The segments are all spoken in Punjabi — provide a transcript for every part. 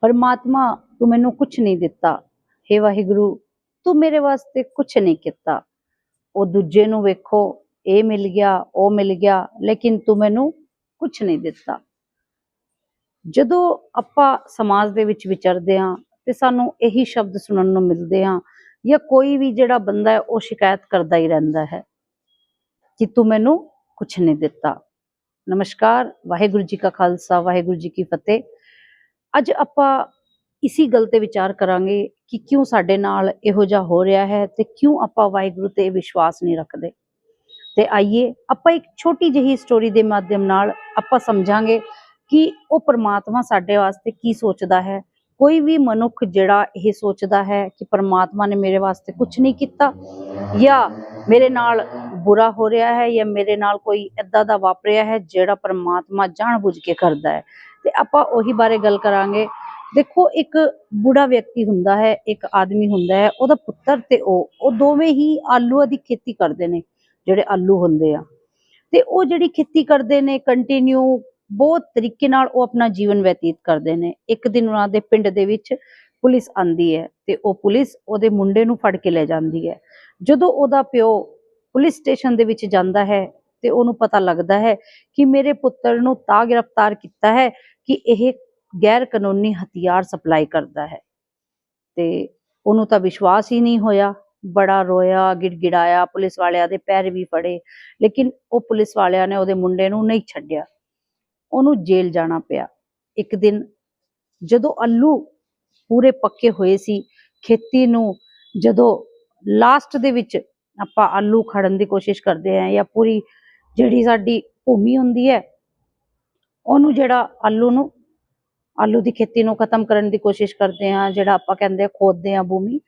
ਪਰਮਾਤਮਾ ਤੂੰ ਮੈਨੂੰ ਕੁਝ ਨਹੀਂ ਦਿੱਤਾ। हे ਵਾਹਿਗੁਰੂ, ਤੂੰ ਮੇਰੇ ਵਾਸਤੇ ਕੁਝ ਨਹੀਂ ਕੀਤਾ। ਉਹ ਦੂਜੇ ਨੂੰ ਵੇਖੋ, ਇਹ ਮਿਲ ਗਿਆ, ਉਹ ਮਿਲ ਗਿਆ, ਲੇਕਿਨ ਤੂੰ ਮੈਨੂੰ ਕੁਝ ਨਹੀਂ ਦਿੱਤਾ। ਜਦੋਂ ਆਪਾਂ ਸਮਾਜ ਦੇ ਵਿੱਚ ਵਿਚਰਦੇ ਹਾਂ ਤੇ ਸਾਨੂੰ ਇਹੀ ਸ਼ਬਦ ਸੁਣਨ ਨੂੰ ਮਿਲਦੇ ਆ ਜਾਂ ਕੋਈ ਵੀ ਜਿਹੜਾ ਬੰਦਾ ਹੈ, ਉਹ ਸ਼ਿਕਾਇਤ ਕਰਦਾ ਹੀ ਰਹਿੰਦਾ ਹੈ ਕਿ ਤੂੰ ਮੈਨੂੰ ਕੁਝ ਨਹੀਂ ਦਿੱਤਾ। ਨਮਸਕਾਰ, ਵਾਹਿਗੁਰੂ ਜੀ ਕਾ ਖਾਲਸਾ, ਵਾਹਿਗੁਰੂ ਜੀ ਕੀ ਫਤਿਹ। ਅੱਜ ਆਪਾਂ ਇਸੀ ਗੱਲ ਤੇ ਵਿਚਾਰ ਕਰਾਂਗੇ ਕਿ ਕਿਉਂ ਸਾਡੇ ਨਾਲ ਇਹੋ ਜਿਹਾ ਹੋ ਰਿਹਾ ਹੈ ਤੇ ਕਿਉਂ ਆਪਾਂ ਵਾਹਿਗੁਰੂ ਤੇ ਵਿਸ਼ਵਾਸ ਨਹੀਂ ਰੱਖਦੇ। ਤੇ ਆਈਏ ਆਪਾਂ ਇੱਕ ਛੋਟੀ ਜਿਹੀ ਸਟੋਰੀ ਦੇ ਮਾਧਿਅਮ ਨਾਲ ਆਪਾਂ ਸਮਝਾਂਗੇ ਕਿ ਉਹ ਪ੍ਰਮਾਤਮਾ ਸਾਡੇ ਵਾਸਤੇ ਕੀ ਸੋਚਦਾ ਹੈ। ਕੋਈ ਵੀ ਮਨੁੱਖ ਜਿਹੜਾ ਇਹ ਸੋਚਦਾ ਹੈ ਕਿ ਪ੍ਰਮਾਤਮਾ ਨੇ ਮੇਰੇ ਵਾਸਤੇ ਕੁਝ ਨਹੀਂ ਕੀਤਾ ਜਾਂ ਮੇਰੇ ਨਾਲ ਬੁਰਾ ਹੋ ਰਿਹਾ ਹੈ ਜਾਂ ਮੇਰੇ ਨਾਲ ਕੋਈ ਏਦਾਂ ਦਾ ਵਾਪਰਿਆ ਹੈ ਜਿਹੜਾ ਪ੍ਰਮਾਤਮਾ ਜਾਣਬੁੱਝ ਕੇ ਕਰਦਾ ਹੈ ਤੇ ਆਪਾਂ ਉਹੀ ਬਾਰੇ ਗੱਲ ਕਰਾਂਗੇ। ਦੇਖੋ, ਇੱਕ ਬੁੜਾ ਵਿਅਕਤੀ ਹੁੰਦਾ ਹੈ, ਇੱਕ ਆਦਮੀ ਹੁੰਦਾ ਹੈ, ਉਹਦਾ ਪੁੱਤਰ ਤੇ ਉਹ ਉਹ ਦੋਵੇਂ ਹੀ ਆਲੂਆਂ ਦੀ ਖੇਤੀ ਕਰਦੇ ਨੇ, ਜਿਹੜੇ ਆਲੂ ਹੁੰਦੇ ਆ। ਤੇ ਉਹ ਜਿਹੜੀ ਖੇਤੀ ਕਰਦੇ ਨੇ ਕੰਟੀਨਿਊ ਬਹੁਤ ਤਰੀਕੇ ਨਾਲ ਉਹ ਆਪਣਾ ਜੀਵਨ ਬਤੀਤ ਕਰਦੇ ਨੇ। ਇੱਕ ਦਿਨ ਉਹਨਾਂ ਦੇ ਪਿੰਡ ਦੇ ਵਿੱਚ ਪੁਲਿਸ ਆਂਦੀ ਹੈ ਤੇ ਉਹ ਪੁਲਿਸ ਉਹਦੇ ਮੁੰਡੇ ਨੂੰ ਫੜ ਕੇ ਲੈ ਜਾਂਦੀ ਹੈ। ਜਦੋਂ ਉਹਦਾ ਪਿਓ ਪੁਲਿਸ ਸਟੇਸ਼ਨ ਦੇ ਵਿੱਚ ਜਾਂਦਾ ਹੈ ਤੇ ਉਹਨੂੰ ਪਤਾ ਲੱਗਦਾ ਹੈ ਕਿ ਮੇਰੇ ਪੁੱਤਰ ਨੂੰ ਤਾਂ ਗ੍ਰਿਫਤਾਰ ਕੀਤਾ ਹੈ ਕਿ ਇਹ ਗੈਰ ਕਾਨੂੰਨੀ ਹਥਿਆਰ ਸਪਲਾਈ ਕਰਦਾ ਹੈ। ਤੇ ਉਹਨੂੰ ਤਾਂ ਵਿਸ਼ਵਾਸ ਹੀ ਨਹੀਂ ਹੋਇਆ। ਬੜਾ ਰੋਇਆ, ਗਿੜਗਿੜਾਇਆ, ਪੁਲਿਸ ਵਾਲਿਆਂ ਦੇ ਪੈਰ ਵੀ ਫੜੇ, ਲੇਕਿਨ ਉਹ ਪੁਲਿਸ ਵਾਲਿਆਂ ਨੇ ਉਹਦੇ ਮੁੰਡੇ ਨੂੰ ਨਹੀਂ ਛੱਡਿਆ। ਉਹਨੂੰ ਜੇਲ੍ਹ ਜਾਣਾ ਪਿਆ। ਇੱਕ ਦਿਨ ਜਦੋਂ ਆਲੂ ਪੂਰੇ ਪੱਕੇ ਹੋਏ ਸੀ, ਖੇਤੀ ਨੂੰ ਜਦੋਂ ਲਾਸਟ ਦੇ ਵਿੱਚ ਆਪਾਂ ਆਲੂ ਖੜਨ ਦੀ ਕੋਸ਼ਿਸ਼ ਕਰਦੇ ਆਂ ਜਾਂ ਪੂਰੀ ਜਿਹੜੀ ਸਾਡੀ ਭੂਮੀ ਹੁੰਦੀ ਹੈ, ਉਹਨੂੰ ਜਿਹੜਾ ਆਲੂ ਨੂੰ, ਆਲੂ ਦੀ ਖੇਤੀ ਨੂੰ ਖਤਮ ਕਰਨ ਦੀ ਕੋਸ਼ਿਸ਼ ਕਰਦੇ ਆਂ ਜਿਹੜਾ ਆਪਾਂ ਕਹਿੰਦੇ ਆ ਖੋਦਦੇ ਆਂ ਭੂਮੀ,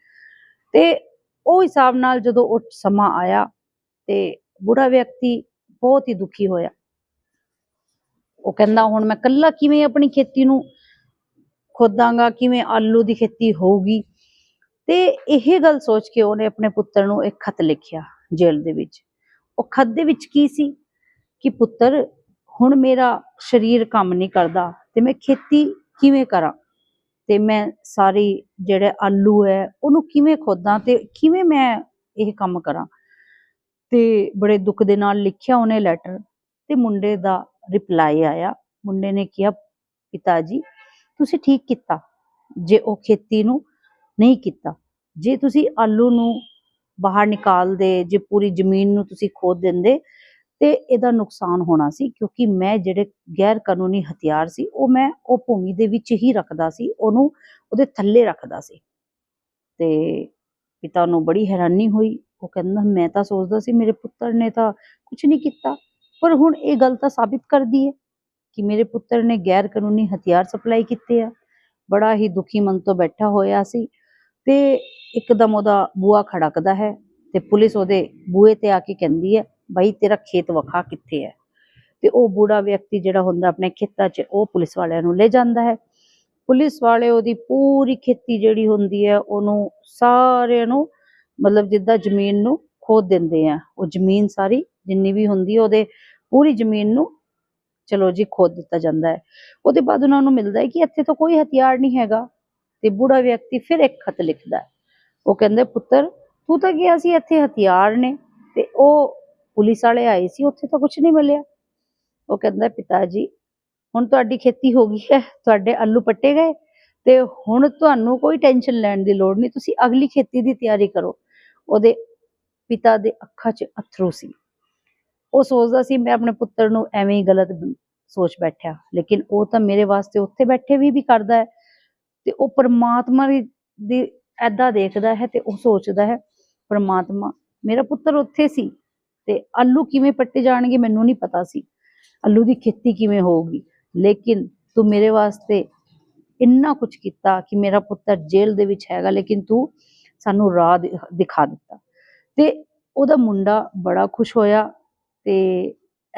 ਤੇ ਉਹ ਹਿਸਾਬ ਨਾਲ ਜਦੋਂ ਉਹ ਸਮਾਂ ਆਇਆ ਤੇ ਬੁੜਾ ਵਿਅਕਤੀ ਬਹੁਤ ਹੀ ਦੁਖੀ ਹੋਇਆ। ਉਹ ਕਹਿੰਦਾ, ਹੁਣ ਮੈਂ ਕੱਲਾ ਕਿਵੇਂ ਆਪਣੀ ਖੇਤੀ ਨੂੰ ਖੋਦਾਂਗਾ? ਕਿਵੇਂ ਆਲੂ ਦੀ ਖੇਤੀ ਹੋਊਗੀ? ਤੇ ਇਹ ਗੱਲ ਸੋਚ ਕੇ ਉਹਨੇ ਆਪਣੇ ਪੁੱਤਰ ਨੂੰ ਇੱਕ ਖਤ ਲਿਖਿਆ ਜੇਲ੍ਹ ਦੇ ਵਿੱਚ। ਉਹ ਖੱਦ ਦੇ ਵਿੱਚ ਕੀ ਸੀ? ਕਿ ਪੁੱਤਰ, ਹੁਣ ਮੇਰਾ ਸਰੀਰ ਕੰਮ ਨਹੀਂ ਕਰਦਾ, ਤੇ ਮੈਂ ਖੇਤੀ ਕਿਵੇਂ ਕਰਾਂ? ਤੇ ਮੈਂ ਸਾਰੀ ਜਿਹੜੇ ਆਲੂ ਹੈ, ਉਹਨੂੰ ਕਿਵੇਂ ਖੋਦਾਂ ਤੇ ਕਿਵੇਂ ਮੈਂ ਇਹ ਕੰਮ ਕਰਾਂ? ਤੇ ਬੜੇ ਦੁੱਖ ਦੇ ਨਾਲ ਲਿਖਿਆ ਉਹਨੇ ਲੈਟਰ ਤੇ ਮੁੰਡੇ ਦਾ ਰਿਪਲਾਈ ਆਇਆ। ਮੁੰਡੇ ਨੇ ਕਿਹਾ, ਪਿਤਾ ਜੀ, ਤੁਸੀਂ ਠੀਕ ਕੀਤਾ। ਜੇ ਉਹ ਖੇਤੀ ਨੂੰ ਨਹੀਂ ਕੀਤਾ, ਜੇ ਤੁਸੀਂ ਆਲੂ ਨੂੰ ਬਾਹਰ ਨਿਕਾਲਦੇ, ਜੇ ਪੂਰੀ ਜ਼ਮੀਨ ਨੂੰ ਤੁਸੀਂ ਖੋਦ ਦਿੰਦੇ, ਤੇ ਇਹਦਾ ਨੁਕਸਾਨ ਹੋਣਾ ਸੀ, ਕਿਉਂਕਿ ਮੈਂ ਜਿਹੜੇ ਗੈਰ ਕਾਨੂੰਨੀ ਹਥਿਆਰ ਸੀ, ਉਹ ਮੈਂ ਉਹ ਭੂਮੀ ਦੇ ਵਿੱਚ ਹੀ ਰੱਖਦਾ ਸੀ, ਉਹਨੂੰ ਉਹਦੇ ਥੱਲੇ ਰੱਖਦਾ ਸੀ। ਤੇ ਪਿਤਾ ਨੂੰ ਬੜੀ ਹੈਰਾਨੀ ਹੋਈ, ਉਹ ਕਹਿੰਦਾ, ਮੈਂ ਤਾਂ ਸੋਚਦਾ ਸੀ ਮੇਰੇ ਪੁੱਤਰ ਨੇ ਤਾਂ ਕੁਝ ਨਹੀਂ ਕੀਤਾ, ਪਰ ਹੁਣ ਇਹ ਗੱਲ ਤਾਂ ਸਾਬਿਤ ਕਰਦੀ ਹੈ ਕਿ ਮੇਰੇ ਪੁੱਤਰ ਨੇ ਗੈਰ ਕਾਨੂੰਨੀ ਹਥਿਆਰ ਸਪਲਾਈ ਕੀਤੇ ਆ, ਬੜਾ ਹੀ ਦੁਖੀ ਮਨ ਤੋਂ ਬੈਠਾ ਹੋਇਆ ਸੀ। ਤੇ ਇੱਕਦਮ ਉਹਦਾ ਬੂਆ ਖੜਕਦਾ ਹੈ ਤੇ ਪੁਲਿਸ ਉਹਦੇ ਬੂਏ ਤੇ ਆ ਕੇ ਕਹਿੰਦੀ ਹੈ ਭਾਈ ਤੇਰਾ ਖੇਤ ਵਖਾ ਕਿੱਥੇ ਹੈ? ਤੇ ਉਹ ਬੂੜਾ ਵਿਅਕਤੀ ਜਿਹੜਾ ਹੁੰਦਾ ਆਪਣੇ ਖੇਤਾਂ 'ਚ, ਉਹ ਪੁਲਿਸ ਵਾਲਿਆਂ ਨੂੰ ਲੈ ਜਾਂਦਾ ਹੈ। ਪੁਲਿਸ ਵਾਲੇ ਉਹਦੀ ਪੂਰੀ ਖੇਤੀ ਜਿਹੜੀ ਹੁੰਦੀ ਹੈ, ਉਹਨੂੰ ਸਾਰਿਆਂ ਨੂੰ ਮਤਲਬ ਜਿੱਦਾਂ ਜ਼ਮੀਨ ਨੂੰ ਖੋਦ ਦਿੰਦੇ ਆ। ਉਹ ਜ਼ਮੀਨ ਸਾਰੀ ਜਿੰਨੀ ਵੀ ਹੁੰਦੀ ਹੈ, ਉਹਦੇ ਪੂਰੀ ਜ਼ਮੀਨ ਨੂੰ ਚਲੋ ਜੀ ਖੋਦ ਦਿੱਤਾ ਜਾਂਦਾ ਹੈ। ਉਹਦੇ ਬਾਅਦ ਉਹਨਾਂ ਨੂੰ ਮਿਲਦਾ ਹੈ ਕਿ ਇੱਥੇ ਤਾਂ ਕੋਈ ਹਥਿਆਰ ਨਹੀਂ ਹੈਗਾ ਤੇ ਬੁੜਾ ਵਿਅਕਤੀ ਫਿਰ ਇੱਕ ਖਤ ਲਿਖਦਾ ਹੈ। ਉਹ ਕਹਿੰਦੇ, ਪੁੱਤਰ, ਤੂੰ ਤਾਂ ਗਿਆ ਸੀ, ਇੱਥੇ ਹਥਿਆਰ ਨੇ ਤੇ ਉਹ ਪੁਲਿਸ ਵਾਲੇ ਆਏ ਸੀ, ਉੱਥੇ ਤਾਂ ਕੁਝ ਨਹੀਂ ਮਿਲਿਆ। ਉਹ ਕਹਿੰਦਾ ਪਿਤਾ ਜੀ ਹੁਣ ਤੁਹਾਡੀ ਖੇਤੀ ਹੋ ਗਈ ਹੈ, ਤੁਹਾਡੇ ਆਲੂ ਪੱਟੇ ਗਏ ਤੇ ਹੁਣ ਤੁਹਾਨੂੰ ਕੋਈ ਟੈਨਸ਼ਨ ਲੈਣ ਦੀ ਲੋੜ ਨਹੀਂ, ਤੁਸੀਂ ਅਗਲੀ ਖੇਤੀ ਦੀ ਤਿਆਰੀ ਕਰੋ। ਉਹਦੇ ਪਿਤਾ ਦੇ ਅੱਖਾਂ 'ਚ ਅਥਰੂ ਸੀ। ਉਹ ਸੋਚਦਾ ਸੀ, ਮੈਂ ਆਪਣੇ ਪੁੱਤਰ ਨੂੰ ਐਵੇਂ ਹੀ ਗਲਤ ਸੋਚ ਬੈਠਿਆ, ਲੇਕਿਨ ਉਹ ਤਾਂ ਮੇਰੇ ਵਾਸਤੇ ਉੱਥੇ ਬੈਠੇ ਵੀ ਵੀ ਕਰਦਾ ਹੈ ਤੇ ਉਹ ਪਰਮਾਤਮਾ ਦੀ ਐਦਾਂ ਦੇਖਦਾ ਹੈ ਤੇ ਉਹ ਸੋਚਦਾ ਹੈ, ਪਰਮਾਤਮਾ, ਮੇਰਾ ਪੁੱਤਰ ਉੱਥੇ ਸੀ ਤੇ ਆਲੂ ਕਿਵੇਂ ਪੱਟੇ ਜਾਣਗੇ ਮੈਨੂੰ ਨਹੀਂ ਪਤਾ ਸੀ। ਆਲੂ ਦੀ ਖੇਤੀ ਕਿਵੇਂ ਹੋਊਗੀ? ਲੇਕਿਨ ਤੂੰ ਮੇਰੇ ਵਾਸਤੇ ਇੰਨਾ ਕੁਝ ਕੀਤਾ ਕਿ ਮੇਰਾ ਪੁੱਤਰ ਜੇਲ੍ਹ ਦੇ ਵਿੱਚ ਹੈਗਾ, ਲੇਕਿਨ ਤੂੰ ਸਾਨੂੰ ਰਾਹ ਦਿਖਾ ਦਿੱਤਾ। ਤੇ ਉਹਦਾ ਮੁੰਡਾ ਬੜਾ ਖੁਸ਼ ਹੋਇਆ ਤੇ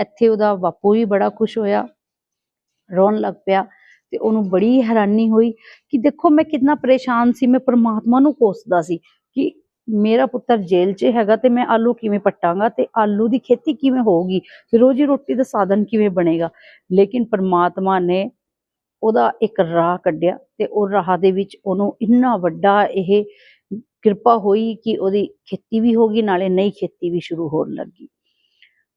ਇੱਥੇ ਉਹਦਾ ਬਾਪੂ ਵੀ ਬੜਾ ਖੁਸ਼ ਹੋਇਆ। ਰੋਣ ਲੱਗ ਪਿਆ। ਤੇ ਉਹਨੂੰ ਬੜੀ ਹੈਰਾਨੀ ਹੋਈ ਕਿ ਦੇਖੋ ਮੈਂ ਕਿੰਨਾ ਪਰੇਸ਼ਾਨ ਸੀ, ਮੈਂ ਪਰਮਾਤਮਾ ਨੂੰ ਕੋਸਦਾ ਸੀ ਕਿ ਮੇਰਾ ਪੁੱਤਰ ਜੇਲ੍ਹ 'ਚ ਹੈਗਾ ਤੇ ਮੈਂ ਆਲੂ ਕਿਵੇਂ ਪੱਟਾਂਗਾ ਤੇ ਆਲੂ ਦੀ ਖੇਤੀ ਕਿਵੇਂ ਹੋਊਗੀ ਤੇ ਰੋਜੀ ਰੋਟੀ ਦਾ ਸਾਧਨ ਕਿਵੇਂ ਬਣੇਗਾ। ਲੇਕਿਨ ਪਰਮਾਤਮਾ ਨੇ ਉਹਦਾ ਇੱਕ ਰਾਹ ਕੱਢਿਆ ਤੇ ਉਹ ਰਾਹ ਦੇ ਵਿੱਚ ਉਹਨੂੰ ਇੰਨਾ ਵੱਡਾ ਇਹ ਕਿਰਪਾ ਹੋਈ ਕਿ ਉਹਦੀ ਖੇਤੀ ਵੀ ਹੋ ਗਈ, ਨਾਲੇ ਨਈ ਖੇਤੀ ਵੀ ਸ਼ੁਰੂ ਹੋਣ ਲੱਗੀ।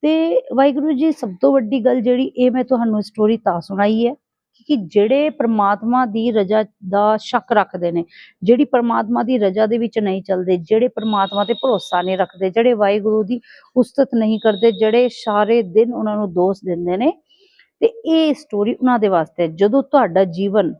ਤੇ ਵਾਹਿਗੁਰੂ ਜੀ, ਸਭ ਤੋਂ ਵੱਡੀ ਗੱਲ ਜਿਹੜੀ, ਇਹ ਮੈਂ ਤੁਹਾਨੂੰ ਸਟੋਰੀ ਤਾਂ ਸੁਣਾਈ ਹੈ। ਕਿ ਜਿਹੜੇ ਪ੍ਰਮਾਤਮਾ ਦੀ ਰਜ਼ਾ ਦਾ ਸ਼ੱਕ ਰੱਖਦੇ ਨੇ, ਜਿਹੜੀ ਪ੍ਰਮਾਤਮਾ ਦੀ ਰਜ਼ਾ ਦੇ ਵਿੱਚ ਨਹੀਂ ਚੱਲਦੇ, ਜਿਹੜੇ ਪ੍ਰਮਾਤਮਾ ਤੇ ਭਰੋਸਾ ਨਹੀਂ ਰੱਖਦੇ, ਜਿਹੜੇ ਵਾਹਿਗੁਰੂ ਦੀ ਉਸਤਤ ਨਹੀਂ ਕਰਦੇ, ਜਿਹੜੇ ਸਾਰੇ ਦਿਨ ਉਹਨਾਂ ਨੂੰ ਦੋਸ਼ ਦਿੰਦੇ ਨੇ, ਤੇ ਇਹ ਸਟੋਰੀ ਉਹਨਾਂ ਦੇ ਵਾਸਤੇ ਜਦੋਂ ਤੁਹਾਡਾ ਜੀਵਨ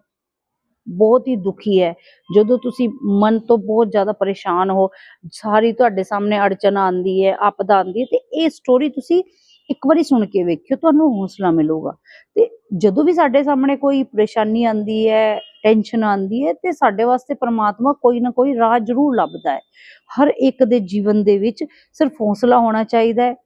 ਬਹੁਤ ਹੀ ਦੁਖੀ ਹੈ, ਜਦੋਂ ਤੁਸੀਂ ਮਨ ਤੋਂ ਬਹੁਤ ਜ਼ਿਆਦਾ ਪਰੇਸ਼ਾਨ ਹੋ, ਸਾਰੀ ਤੁਹਾਡੇ ਸਾਹਮਣੇ ਅੜਚਨ ਆਂਦੀ ਹੈ ਆਪਦਾ ਆਂਦੀ ਹੈ, ਤੇ ਇਹ ਸਟੋਰੀ ਤੁਸੀਂ ਇੱਕ ਵਾਰੀ ਸੁਣ ਕੇ ਵੇਖਿਓ, ਤੁਹਾਨੂੰ ਹੌਸਲਾ ਮਿਲੂਗਾ। ਤੇ ਜਦੋਂ ਵੀ ਸਾਡੇ ਸਾਹਮਣੇ ਕੋਈ ਪਰੇਸ਼ਾਨੀ ਆਂਦੀ ਹੈ ਟੈਨਸ਼ਨ ਆਂਦੀ ਹੈ, ਤੇ ਸਾਡੇ ਵਾਸਤੇ ਪਰਮਾਤਮਾ ਕੋਈ ਨਾ ਕੋਈ ਰਾਹ ਜ਼ਰੂਰ ਲੱਭਦਾ ਹੈ। ਹਰ ਇੱਕ ਦੇ ਜੀਵਨ ਦੇ ਵਿੱਚ ਸਿਰਫ ਹੌਸਲਾ ਹੋਣਾ ਚਾਹੀਦਾ ਹੈ।